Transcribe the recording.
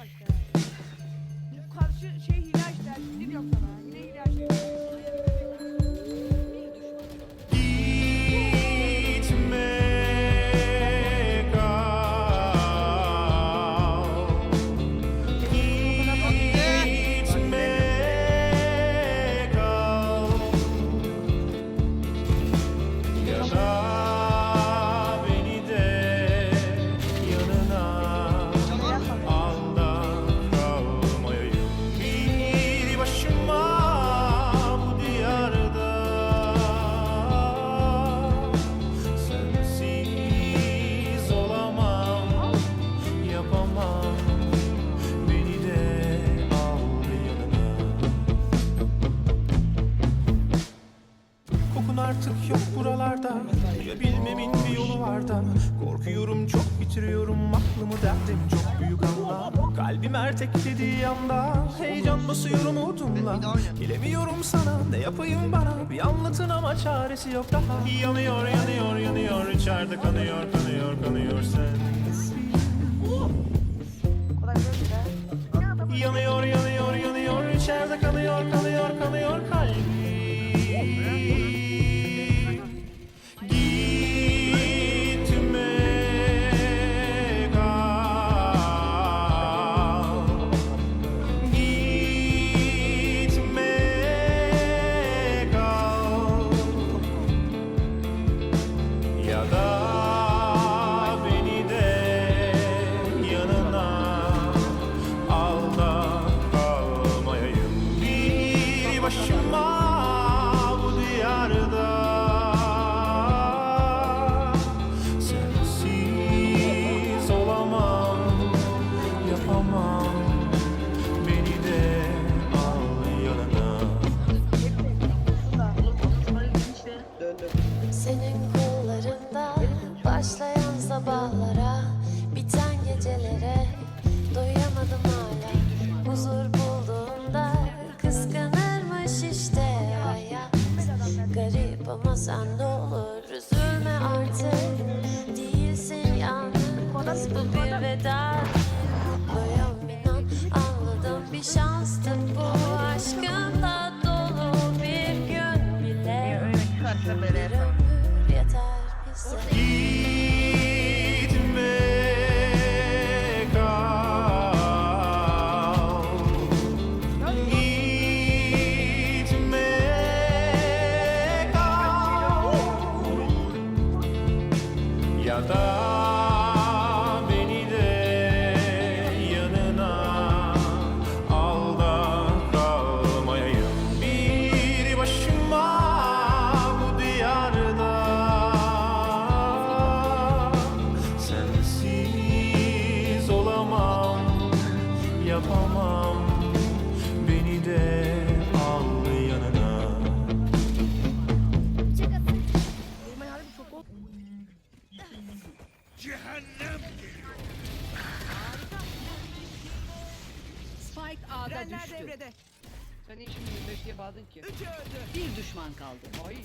bak ya. Karşı şey hile işte. Sinir sana. Yine hile açtı. Artık yok buralarda. Duyabilmemin bir yolu var da. Korkuyorum çok bitiriyorum. Aklımı derdim çok büyük anla Kalbim erteklediği anda. Heyecan basıyor umudumla. Gelemiyorum sana. Ne yapayım bana? Bir anlatın ama çaresi yok daha. Yanıyor yanıyor yanıyor. İçeride kanıyor kanıyor kanıyor sensin Kolay değil de. Yanıyor yanıyor Biten gecelere doyamadım hala. Huzur bulduğunda kıskanırmış işte hayat. Garip ama sen de olur üzülme artık. Değilsin yalnız bu bir veda Ya beni de yanına al kalmayayım bir başıma bu diyarda sensiz olamam yapamam Spike A'da Trenler düştü. devrede. Sen niye şimdi 25 diye bağırdın ki? Üçü öldü. Bir düşman kaldı. Ay.